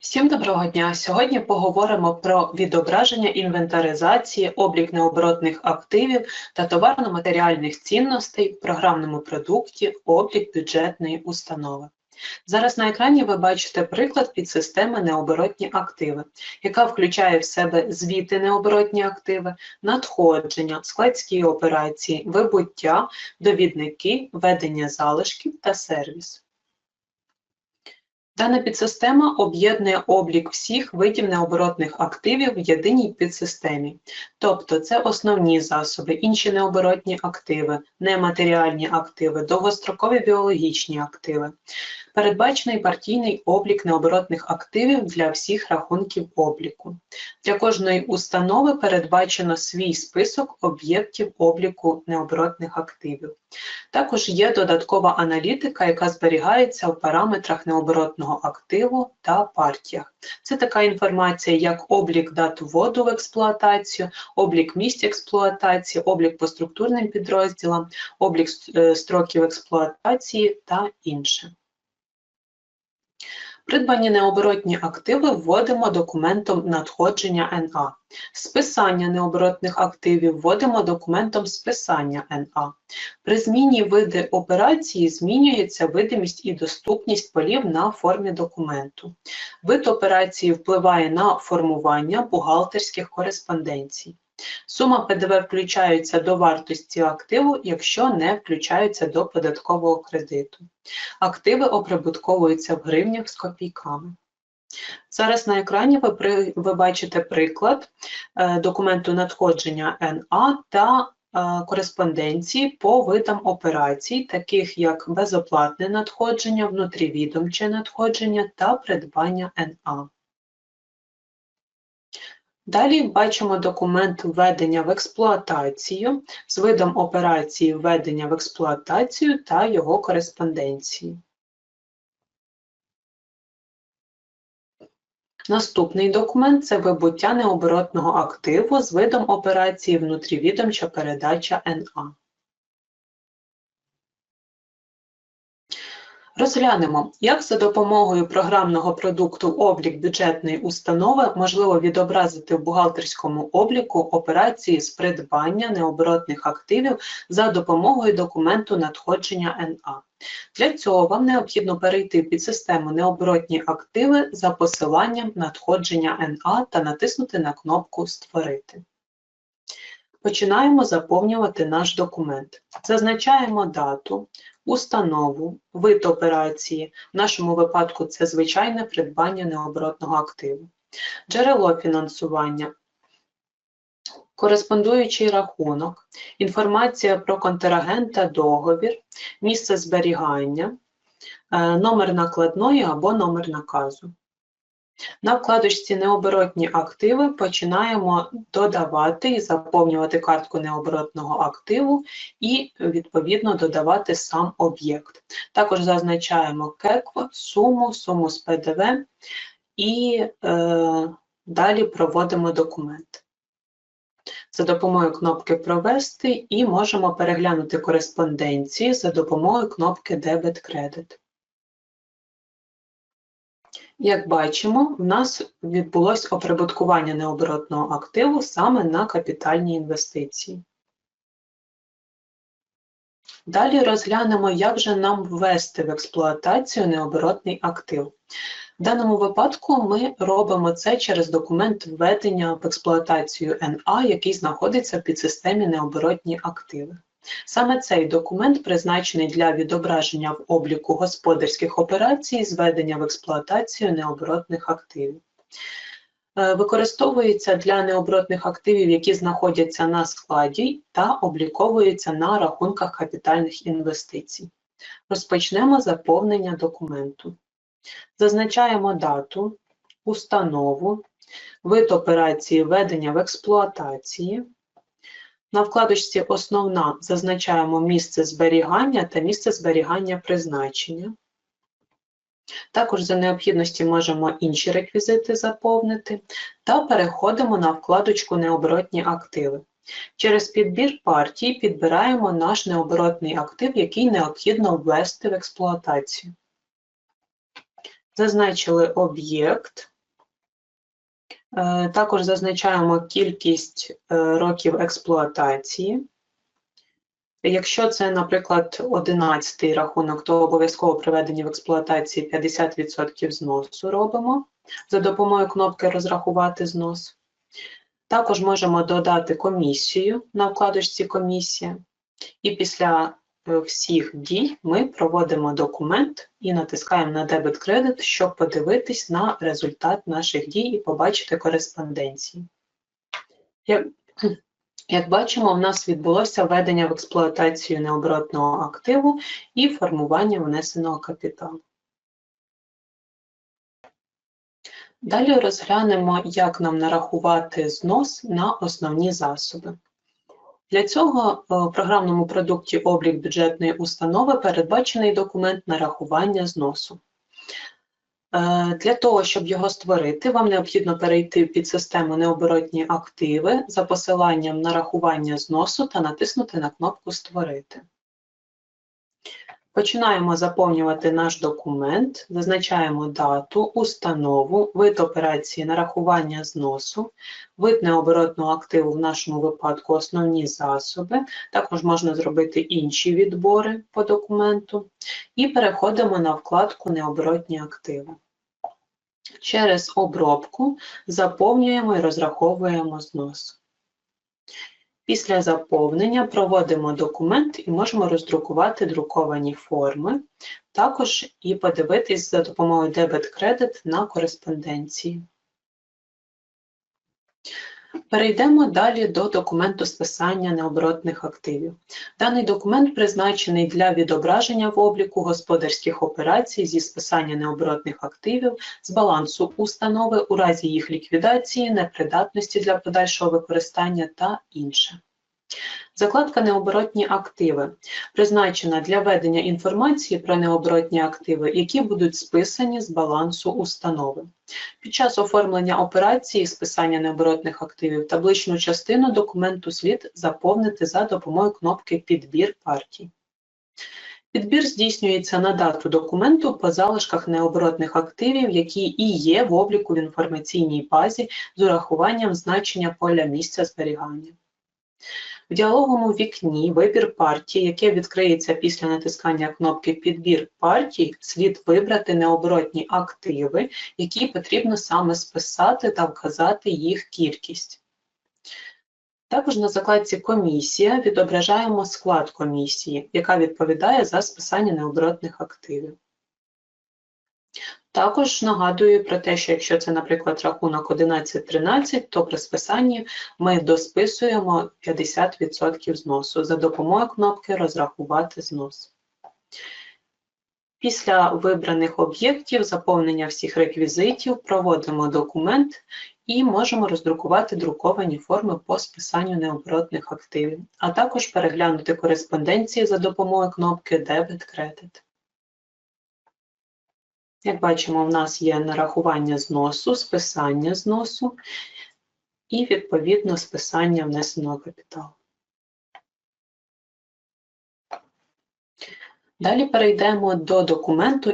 Всім доброго дня! Сьогодні поговоримо про відображення інвентаризації, облік необоротних активів та товарно-матеріальних цінностей в програмному продукті облік бюджетної установи. Зараз на екрані ви бачите приклад підсистеми необоротні активи, яка включає в себе звіти необоротні активи, надходження, складські операції, вибуття, довідники, ведення залишків та сервіс. Дана підсистема об'єднує облік всіх видів необоротних активів в єдиній підсистемі. Тобто це основні засоби, інші необоротні активи, нематеріальні активи, довгострокові біологічні активи. Передбачений партійний облік необоротних активів для всіх рахунків обліку. Для кожної установи передбачено свій список об'єктів обліку необоротних активів. Також є додаткова аналітика, яка зберігається в параметрах необоротного активу та партіях. Це така інформація, як облік дат вводу в експлуатацію, облік місць експлуатації, облік по структурним підрозділам, облік е, строків експлуатації та інше. Придбані необоротні активи вводимо документом надходження НА. Списання необоротних активів вводимо документом списання НА. При зміні види операції змінюється видимість і доступність полів на формі документу. Вид операції впливає на формування бухгалтерських кореспонденцій. Сума ПДВ включається до вартості активу, якщо не включається до податкового кредиту. Активи оприбутковуються в гривнях з копійками. Зараз на екрані ви, при, ви бачите приклад е, документу надходження НА та е, кореспонденції по видам операцій, таких як безоплатне надходження, внутрівідомче надходження та придбання НА. Далі бачимо документ введення в експлуатацію з видом операції введення в експлуатацію та його кореспонденції. Наступний документ це вибуття необоротного активу з видом операції внутрівідомча передача НА. Розглянемо, як за допомогою програмного продукту облік бюджетної установи можливо відобразити в бухгалтерському обліку операції з придбання необоротних активів за допомогою документу надходження НА. Для цього вам необхідно перейти під систему необоротні активи за посиланням надходження НА та натиснути на кнопку Створити. Починаємо заповнювати наш документ. Зазначаємо дату, установу, вид операції, в нашому випадку це звичайне придбання необоротного активу, джерело фінансування, кореспондуючий рахунок, інформація про контрагента договір, місце зберігання, е, номер накладної або номер наказу. На вкладочці Необоротні активи починаємо додавати і заповнювати картку необоротного активу і, відповідно, додавати сам об'єкт. Також зазначаємо КЕКВ, суму, суму з ПДВ і е, далі проводимо документ. За допомогою кнопки Провести і можемо переглянути кореспонденції за допомогою кнопки Дебет-кредит. Як бачимо, в нас відбулось оприбуткування необоротного активу саме на капітальні інвестиції. Далі розглянемо, як же нам ввести в експлуатацію необоротний актив. В даному випадку ми робимо це через документ введення в експлуатацію НА, який знаходиться в підсистемі необоротні активи. Саме цей документ призначений для відображення в обліку господарських операцій зведення в експлуатацію необоротних активів. Е, використовується для необоротних активів, які знаходяться на складі та обліковуються на рахунках капітальних інвестицій. Розпочнемо заповнення документу. Зазначаємо дату, установу, вид операції введення в експлуатації, на вкладочці Основна зазначаємо місце зберігання та місце зберігання призначення. Також за необхідності можемо інші реквізити заповнити та переходимо на вкладочку Необоротні активи. Через підбір партій підбираємо наш необоротний актив, який необхідно ввести в експлуатацію. Зазначили об'єкт. Е, Також зазначаємо кількість е, років експлуатації. Якщо це, наприклад, 11 рахунок, то обов'язково приведені в експлуатації 50% зносу робимо за допомогою кнопки Розрахувати знос. Також можемо додати комісію на вкладочці Комісія. І після всіх дій ми проводимо документ і натискаємо на дебет кредит, щоб подивитись на результат наших дій і побачити кореспонденції. Як, як бачимо, в нас відбулося введення в експлуатацію необоротного активу і формування внесеного капіталу. Далі розглянемо, як нам нарахувати знос на основні засоби. Для цього е, в програмному продукті облік бюджетної установи передбачений документ нарахування зносу. Е, Для того, щоб його створити, вам необхідно перейти під систему необоротні активи за посиланням нарахування зносу та натиснути на кнопку Створити. Починаємо заповнювати наш документ, зазначаємо дату, установу, вид операції нарахування зносу, вид необоротного активу в нашому випадку основні засоби, також можна зробити інші відбори по документу, і переходимо на вкладку Необоротні активи. Через обробку заповнюємо і розраховуємо знос. Після заповнення проводимо документ і можемо роздрукувати друковані форми, також і подивитись за допомогою дебет-кредит на кореспонденції. Перейдемо далі до документу списання необоротних активів. Даний документ призначений для відображення в обліку господарських операцій зі списання необоротних активів з балансу установи у разі їх ліквідації, непридатності для подальшого використання та інше. Закладка Необоротні активи призначена для ведення інформації про необоротні активи, які будуть списані з балансу установи. Під час оформлення операції списання необоротних активів табличну частину документу слід заповнити за допомогою кнопки Підбір партій. Підбір здійснюється на дату документу по залишках необоротних активів, які і є в обліку в інформаційній базі з урахуванням значення поля місця зберігання. В діалоговому вікні вибір партії, яке відкриється після натискання кнопки Підбір партій, слід вибрати необоротні активи, які потрібно саме списати та вказати їх кількість. Також на закладці Комісія відображаємо склад комісії, яка відповідає за списання необоротних активів. Також нагадую про те, що якщо це, наприклад, рахунок 11-13, то при списанні ми досписуємо 50% зносу за допомогою кнопки Розрахувати знос. Після вибраних об'єктів, заповнення всіх реквізитів, проводимо документ і можемо роздрукувати друковані форми по списанню необоротних активів, а також переглянути кореспонденції за допомогою кнопки Дебет-кредит. Як бачимо, в нас є нарахування зносу, списання зносу і, відповідно, списання внесеного капіталу. Далі перейдемо до документу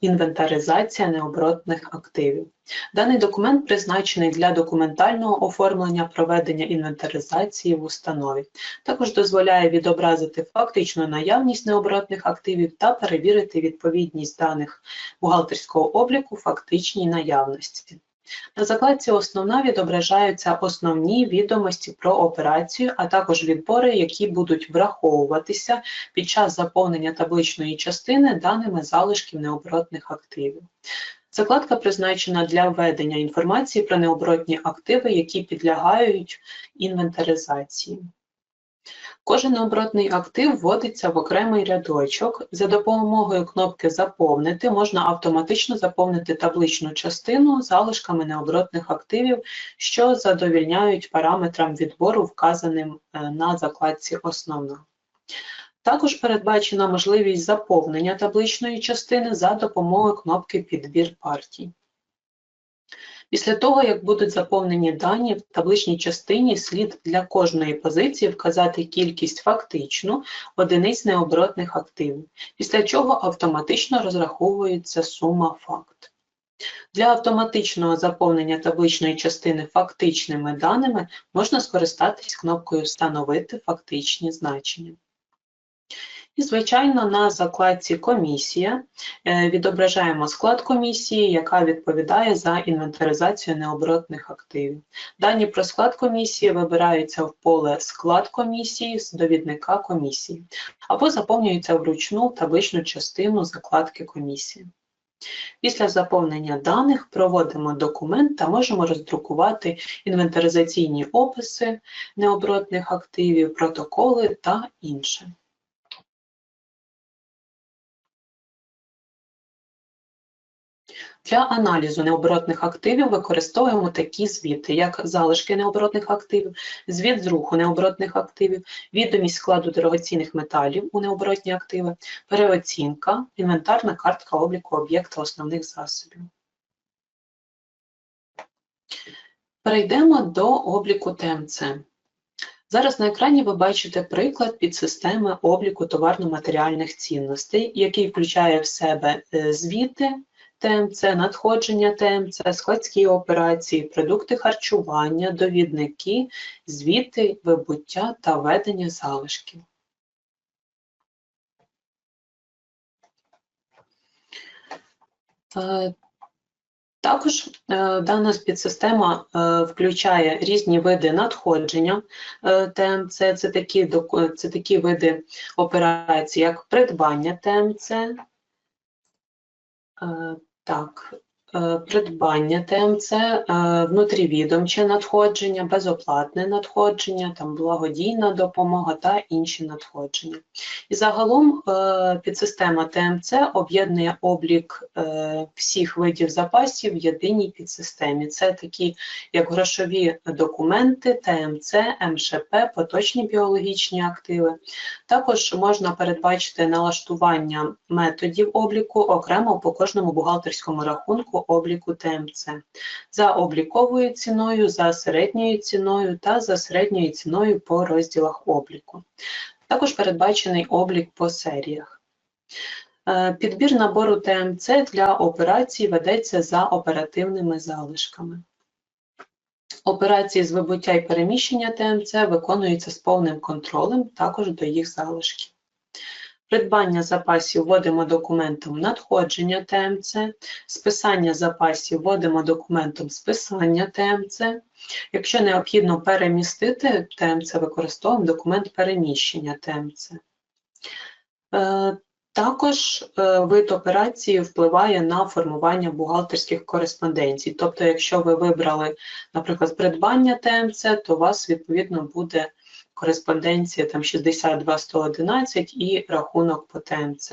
інвентаризація необоротних активів. Даний документ призначений для документального оформлення проведення інвентаризації в установі. Також дозволяє відобразити фактичну наявність необоротних активів та перевірити відповідність даних бухгалтерського обліку фактичній наявності. На закладці Основна відображаються основні відомості про операцію, а також відбори, які будуть враховуватися під час заповнення табличної частини даними залишків необоротних активів. Закладка призначена для введення інформації про необоротні активи, які підлягають інвентаризації. Кожен необоротний актив вводиться в окремий рядочок. За допомогою кнопки Заповнити можна автоматично заповнити табличну частину залишками необоротних активів, що задовільняють параметрам відбору, вказаним е, на закладці Основна. Також передбачена можливість заповнення табличної частини за допомогою кнопки Підбір партій. Після того, як будуть заповнені дані в табличній частині, слід для кожної позиції вказати кількість фактичну одиниць необоротних активів, після чого автоматично розраховується сума факт. Для автоматичного заповнення табличної частини фактичними даними можна скористатись кнопкою Встановити фактичні значення. І, звичайно, на закладці Комісія е, відображаємо склад комісії, яка відповідає за інвентаризацію необоротних активів. Дані про склад комісії вибираються в поле Склад комісії з довідника комісії або заповнюються вручну табличну частину закладки комісії. Після заповнення даних проводимо документ та можемо роздрукувати інвентаризаційні описи необоротних активів, протоколи та інше. Для аналізу необоротних активів використовуємо такі звіти, як залишки необоротних активів, звіт з руху необоротних активів, відомість складу дорогоцінних металів у необоротні активи, переоцінка, інвентарна картка обліку об'єкта основних засобів. Перейдемо до обліку ТМЦ. Зараз на екрані ви бачите приклад підсистеми обліку товарно-матеріальних цінностей, який включає в себе е, звіти, ТМЦ, надходження ТМЦ, складські операції, продукти харчування, довідники, звіти, вибуття та ведення залишків. Е, також е, дана підсистема е, включає різні види надходження ТМЦ, це такі, це такі види операцій, як придбання ТМЦ, так, Е, придбання ТМЦ, е, внутрівідомче надходження, безоплатне надходження, там благодійна допомога та інші надходження. І загалом е, підсистема ТМЦ об'єднує облік всіх видів запасів в єдиній підсистемі. Це такі, як грошові документи, ТМЦ, МШП, поточні біологічні активи. Також можна передбачити налаштування методів обліку окремо по кожному бухгалтерському рахунку обліку ТМЦ за обліковою ціною, за середньою ціною та за середньою ціною по розділах обліку. Також передбачений облік по серіях. Е, підбір набору ТМЦ для операцій ведеться за оперативними залишками. Операції з вибуття і переміщення ТМЦ виконуються з повним контролем також до їх залишків. Придбання запасів вводимо документом надходження ТМЦ, списання запасів вводимо документом списання ТМЦ. Якщо необхідно перемістити ТМЦ, використовуємо документ переміщення ТМЦ. Е, також е, вид операції впливає на формування бухгалтерських кореспонденцій. Тобто, якщо ви вибрали, наприклад, придбання ТМЦ, то у вас відповідно буде кореспонденція там 62-111 і рахунок по ТМЦ.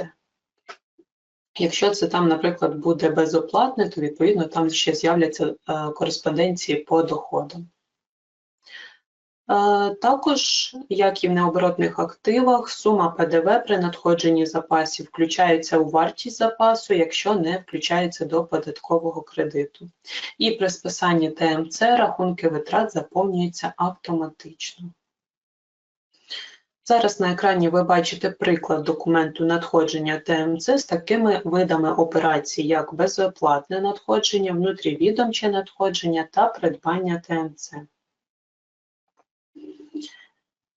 Якщо це там, наприклад, буде безоплатне, то відповідно там ще з'являться е, кореспонденції по доходам. Е, також, як і в необоротних активах, сума ПДВ при надходженні запасів включається у вартість запасу, якщо не включається до податкового кредиту. І при списанні ТМЦ рахунки витрат заповнюються автоматично. Зараз на екрані ви бачите приклад документу надходження ТМЦ з такими видами операцій, як безоплатне надходження, внутрівідомче надходження та придбання ТМЦ.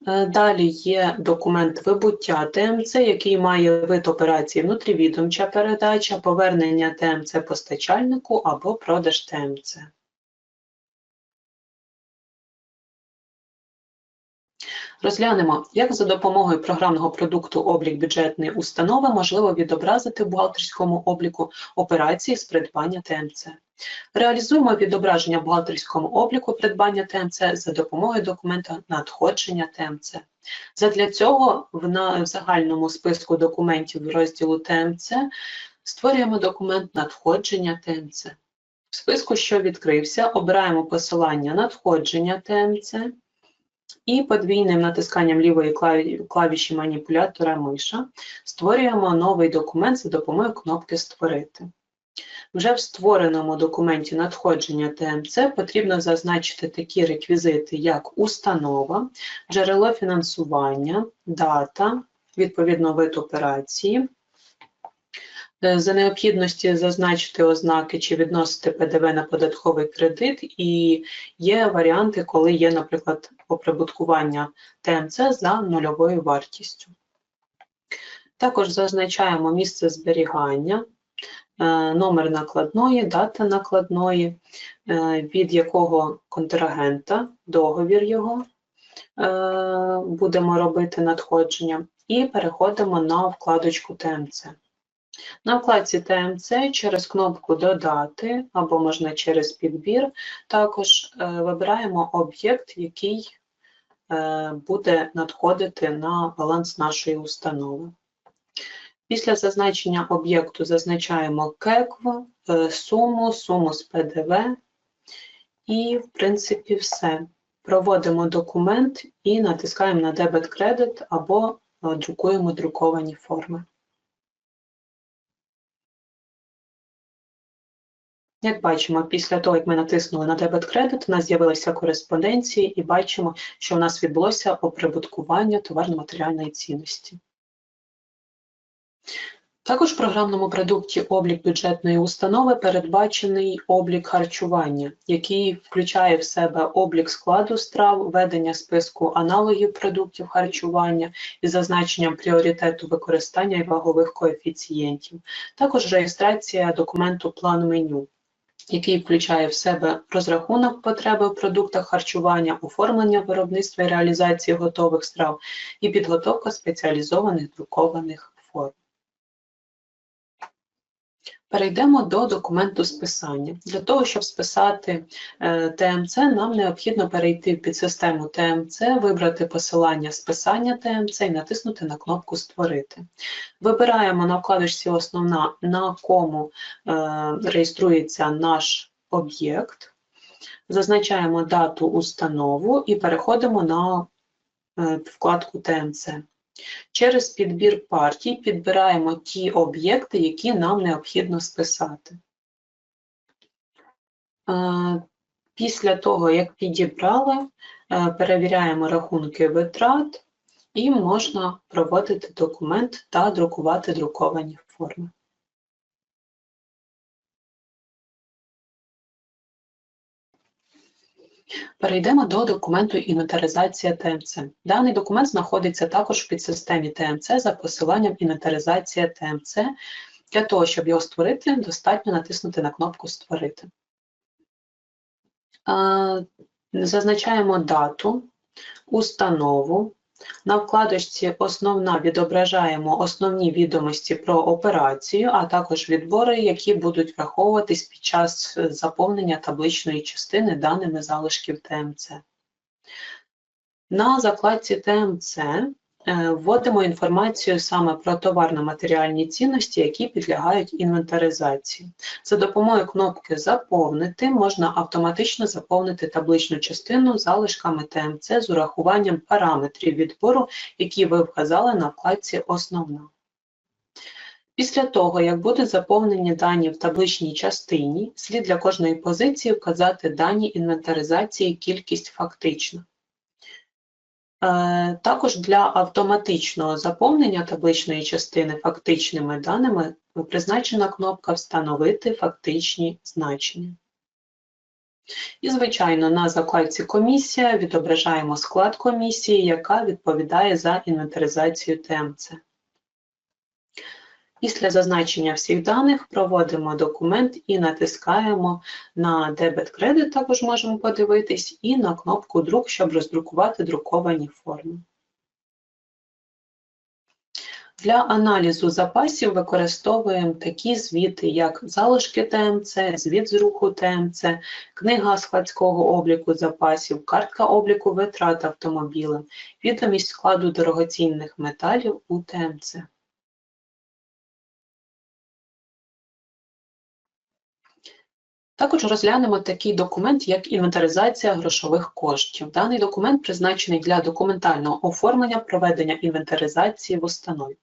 Е, далі є документ вибуття ТМЦ, який має вид операції внутрівідомча передача, повернення ТМЦ постачальнику або продаж ТМЦ. Розглянемо, як за допомогою програмного продукту облік бюджетної установи можливо відобразити в бухгалтерському обліку операції з придбання ТМЦ. Реалізуємо відображення в бухгалтерському обліку придбання ТМЦ за допомогою документа надходження ТМЦ. Задля цього в загальному списку документів розділу ТМЦ створюємо документ надходження ТМЦ. В списку, що відкрився, обираємо посилання надходження ТМЦ. І подвійним натисканням лівої клавіші маніпулятора миша створюємо новий документ за допомогою кнопки Створити. Вже в створеному документі надходження ТМЦ потрібно зазначити такі реквізити, як установа, джерело фінансування, дата, відповідно вид операції, За необхідності зазначити ознаки чи відносити ПДВ на податковий кредит, і є варіанти, коли є, наприклад, оприбуткування ТМЦ за нульовою вартістю. Також зазначаємо місце зберігання, е, номер накладної, дата накладної, е, від якого контрагента, договір його е, будемо робити надходження, і переходимо на вкладочку ТМЦ. На вкладці ТМЦ через кнопку Додати або можна через підбір також е, вибираємо об'єкт, який е, буде надходити на баланс нашої установи. Після зазначення об'єкту зазначаємо КЕКВ, е, суму, суму з ПДВ і, в принципі, все. Проводимо документ і натискаємо на дебет-кредит або е, друкуємо друковані форми. Як бачимо, після того, як ми натиснули на дебет-кредит, у нас з'явилися кореспонденції і бачимо, що у нас відбулося оприбуткування товарно-матеріальної цінності. Також в програмному продукті облік бюджетної установи передбачений облік харчування, який включає в себе облік складу страв, ведення списку аналогів продуктів харчування із зазначенням пріоритету використання і вагових коефіцієнтів. Також реєстрація документу план меню який включає в себе розрахунок потреби в продуктах харчування, оформлення виробництва і реалізації готових страв і підготовка спеціалізованих друкованих форм. Перейдемо до документу списання. Для того, щоб списати е, ТМЦ, нам необхідно перейти в підсистему ТМЦ, вибрати посилання списання ТМЦ і натиснути на кнопку Створити. Вибираємо на вкладочці Основна, на кому е, реєструється наш об'єкт, зазначаємо дату установу і переходимо на е, вкладку ТМЦ. Через підбір партій підбираємо ті об'єкти, які нам необхідно списати. Е, Після того, як підібрали, е, перевіряємо рахунки витрат і можна проводити документ та друкувати друковані форми. Перейдемо до документу інвентаризація ТМЦ. Даний документ знаходиться також в підсистемі ТМЦ за посиланням інвентаризація ТМЦ. Для того, щоб його створити, достатньо натиснути на кнопку Створити. Зазначаємо дату, установу. На вкладочці Основна відображаємо основні відомості про операцію, а також відбори, які будуть враховуватись під час заповнення табличної частини даними залишків ТМЦ. На закладці ТМЦ вводимо інформацію саме про товарно-матеріальні цінності, які підлягають інвентаризації. За допомогою кнопки Заповнити можна автоматично заповнити табличну частину залишками ТМЦ з урахуванням параметрів відбору, які ви вказали на вкладці Основна. Після того, як будуть заповнені дані в табличній частині, слід для кожної позиції вказати дані інвентаризації кількість фактична. Е, Також для автоматичного заповнення табличної частини фактичними даними призначена кнопка Встановити фактичні значення. І, звичайно, на закладці Комісія відображаємо склад комісії, яка відповідає за інвентаризацію ТМЦ. Після зазначення всіх даних проводимо документ і натискаємо на дебет-кредит, також можемо подивитись, і на кнопку Друк, щоб роздрукувати друковані форми. Для аналізу запасів використовуємо такі звіти, як залишки ТМЦ, звіт з руху ТМЦ, книга складського обліку запасів, картка обліку витрат автомобілем, відомість складу дорогоцінних металів у ТМЦ. Також розглянемо такий документ, як інвентаризація грошових коштів. Даний документ призначений для документального оформлення проведення інвентаризації в установі.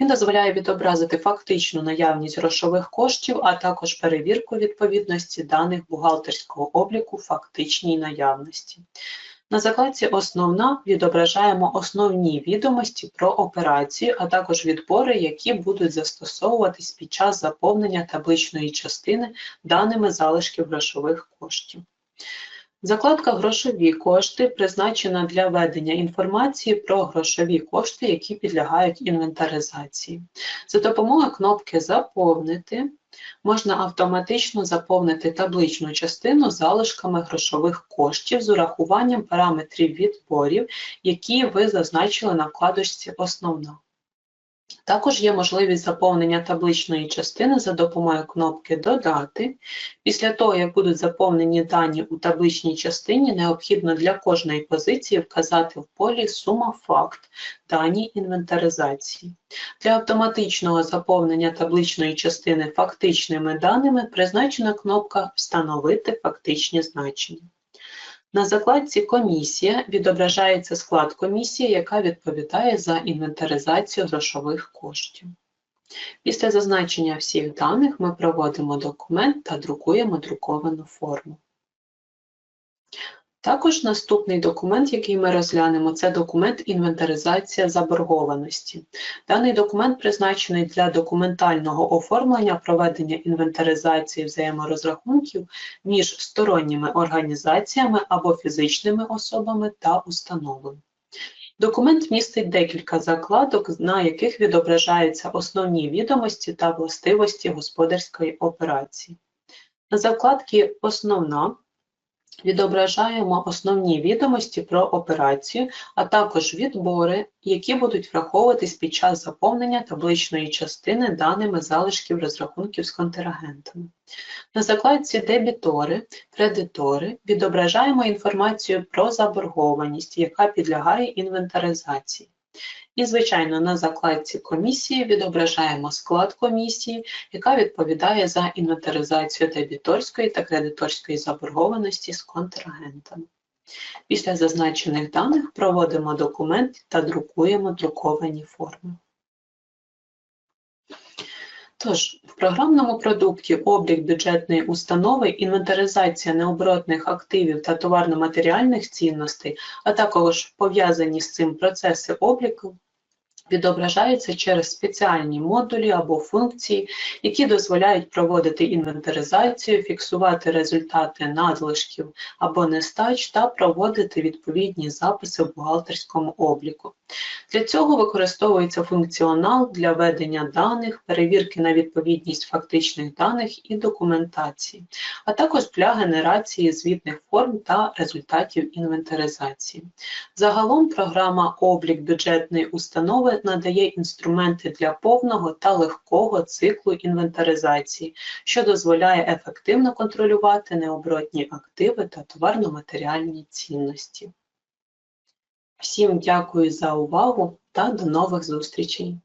Він дозволяє відобразити фактичну наявність грошових коштів, а також перевірку відповідності даних бухгалтерського обліку фактичній наявності. На закладці Основна відображаємо основні відомості про операцію, а також відбори, які будуть застосовуватись під час заповнення табличної частини даними залишків грошових коштів. Закладка Грошові кошти призначена для ведення інформації про грошові кошти, які підлягають інвентаризації. За допомогою кнопки Заповнити можна автоматично заповнити табличну частину залишками грошових коштів з урахуванням параметрів відборів, які ви зазначили на вкладочці Основна. Також є можливість заповнення табличної частини за допомогою кнопки Додати. Після того, як будуть заповнені дані у табличній частині, необхідно для кожної позиції вказати в полі сума факт дані інвентаризації. Для автоматичного заповнення табличної частини фактичними даними призначена кнопка Встановити фактичні значення. На закладці Комісія відображається склад комісії, яка відповідає за інвентаризацію грошових коштів. Після зазначення всіх даних ми проводимо документ та друкуємо друковану форму. Також наступний документ, який ми розглянемо, це документ інвентаризація заборгованості. Даний документ призначений для документального оформлення проведення інвентаризації взаєморозрахунків між сторонніми організаціями або фізичними особами та установами. Документ містить декілька закладок, на яких відображаються основні відомості та властивості господарської операції. На закладці Основна відображаємо основні відомості про операцію, а також відбори, які будуть враховуватись під час заповнення табличної частини даними залишків розрахунків з контрагентами. На закладці Дебітори, кредитори відображаємо інформацію про заборгованість, яка підлягає інвентаризації. І, звичайно, на закладці комісії відображаємо склад комісії, яка відповідає за інвентаризацію дебіторської та кредиторської заборгованості з контрагентами. Після зазначених даних проводимо документ та друкуємо друковані форми. Тож, в програмному продукті облік бюджетної установи, інвентаризація необоротних активів та товарно-матеріальних цінностей, а також пов'язані з цим процеси обліку відображаються через спеціальні модулі або функції, які дозволяють проводити інвентаризацію, фіксувати результати надлишків або нестач та проводити відповідні записи в бухгалтерському обліку. Для цього використовується функціонал для ведення даних, перевірки на відповідність фактичних даних і документації, а також для генерації звітних форм та результатів інвентаризації. Загалом програма облік бюджетної установи надає інструменти для повного та легкого циклу інвентаризації, що дозволяє ефективно контролювати необоротні активи та товарно-матеріальні цінності. Всім дякую за увагу та до нових зустрічей!